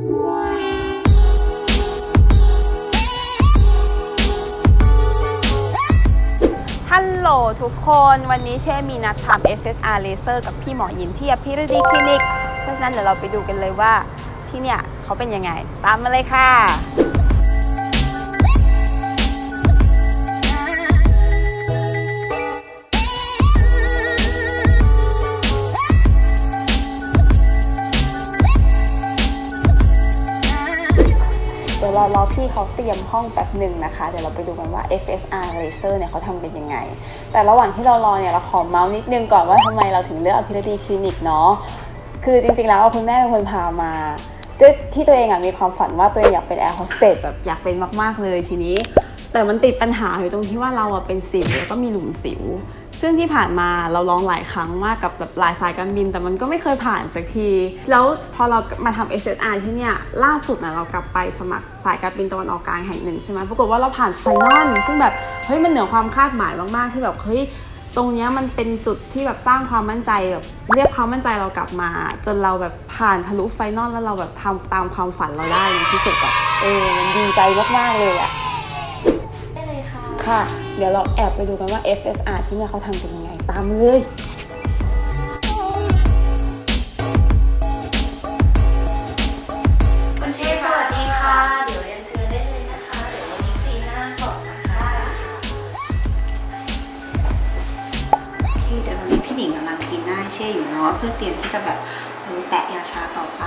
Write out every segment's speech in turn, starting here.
ฮัลโหลทุกคนวันนี้เช่มีนัดทำ FSR Laser กับพี่หมอยินที่อภิรดีคลินิก เพราะฉะนั้นเดี๋ยวเราไปดูกันเลยว่าที่เนี่ยเขาเป็นยังไง ตามมาเลยค่ะ เดี๋ยวเรารอพี่เขาเตรียมห้องแป๊บหนึ่งนะคะ เดี๋ยวเราไปดูกันว่า FSR Laser เนี่ยเขาทำเป็นยังไง แต่ระหว่างที่เรารอเนี่ยเราขอเมาส์นิดนึงก่อนว่าทำไมเราถึงเลือกอภิรดีคลินิกเนาะ คือจริงๆแล้วคุณแม่เป็นคนพามาก็ที่ตัวเองอะมีความฝันว่าตัวเองอยากเป็นแอร์โฮสเตสแบบอยากเป็นมากๆเลยทีนี้ แต่มันติดปัญหาอยู่ตรงที่ว่าเราอะเป็นสิวแล้วก็มีหลุมสิว ซึ่งที่ผ่านมาเราลองหลายครั้งมากกับแบบหลายสายการบิน แต่มันก็ไม่เคยผ่านสักที แล้วพอเรามาทำ SSR ที่เนี่ยล่าสุดนะเรากลับไปสมัครสายการบินตะวันออกกลางแห่งหนึ่งใช่ไหมปรากฏว่าเราผ่านไฟนอลซึ่งแบบเฮ้ยมันเหนือความคาดหมายมากๆที่แบบเฮ้ยตรงนี้มันเป็นจุดที่แบบสร้างความมั่นใจแบบเรียกความมั่นใจเรากลับมา จนเราแบบผ่านทะลุไฟนอลแล้วเราแบบทำตามความฝันเราได้ในที่สุดอะเออดีใจมากๆเลยอะ ค่ะค่ะ เดี๋ยวเราแอบไปดูกันว่า FSR ที่เนี่ยเขาทำเป็นยังไงตามมาเลยคุณเชษสวัสดีค่ะ เดี๋ยวเรียนเชิญได้เลยนะคะ เดี๋ยววันนี้ฟรีหน้าสดนะคะที่เดี๋ยวตอนนี้พี่หนิงกำลังคลีนหน้าให้เช่อยู่เนาะเพื่อเตรียมที่จะแบบเออแปะยาชาต่อไป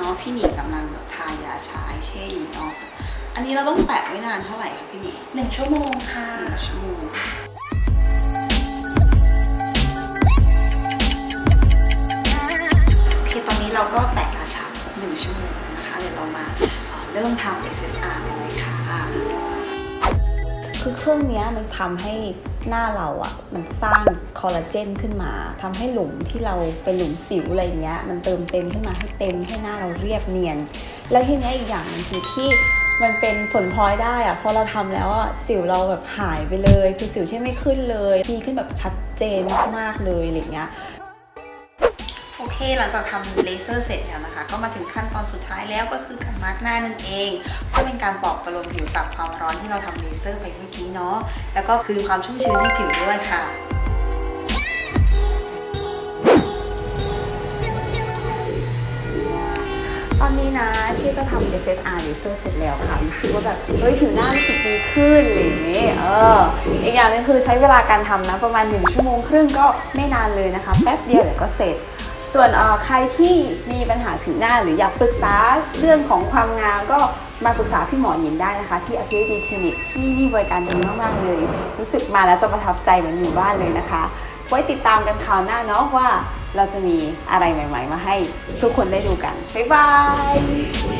นนี้เนาะพี่หนิงกำลังแบบทายาชาให้เช่อยู่เนาะอันนี้เราต้องแปะไว้นานเท่าไหร่คะพี่หนิงหนึ่งชั่วโมงค่ะหนึ่งชั่วโมงโอเคตอนนี้เราก็แปะยาชาครบหนึ่งชั่วโมงนะคะเดี๋ยวเรามาเอ่อเริ่มทำ SSR กันเลยค่ะคือเครื่องเนี้ยมันทำให้หน้าเราอะมันสร้าง คอลลาเจนขึ้นมาทำให้หลุมที่เราเป็นหลุมสิวอะไรเงี้ยมันเติมเต็มขึ้นมาให้เต็มให้หน้าเราเรียบเนียน แล้วทีนี้อีกอย่างหนึงคือที่มันเป็นผลพลอยได้อะพอเราทำแล้วอะสิวเราแบบหายไปเลย คือสิวใช่ไม่ขึ้นเลยดีขึ้นแบบชัดเจนมากๆเลยอะไรเงี้ยโอเคหลังจากทำเลเซอร์เสร็จแล้วนะคะ ก็มาถึงขั้นตอนสุดท้ายแล้วก็คือการมาร์กหน้านั่นเองเพื่อเป็นการปลอบประโลมผิวจากความร้อนที่เราทำเลเซอร์ไปเมื่อกี้เนาะแล้วก็คืนความชุ่มชื้นให้ผิวด้วยค่ะ นนี้นะเชี่ก็ทำ FSR Laser เสร็จแล้วค่ะรู้สึกว่าแบบเฮ้ยผิวหน้ารู้สึกดีขึ้นอะไรอย่างงี้เอออีกอย่างหนึงคือใช้เวลาการทำนะประมาณ 1 ชั่วโมงครึ่งก็ไม่นานเลยนะคะแป๊บเดียวเดี๋ยวก็เสร็จส่วนใครที่มีปัญหาผิวหน้าหรืออยากปรึกษาเรื่องของความงามก็มาปรึกษาพี่หมอหญิงได้นะคะ ที่อ p ิ r ดีคลินิกที่นี่บริการดีมาก ๆ เลย รู้สึกมาแล้วจะประทับใจเหมือนอยู่บ้านเลยนะคะ ไว้ติดตามกันคราวหน้าเนาะว่า เราจะมีอะไรใหม่ ๆ มาให้ทุกคนได้ดูกัน บ๊ายบาย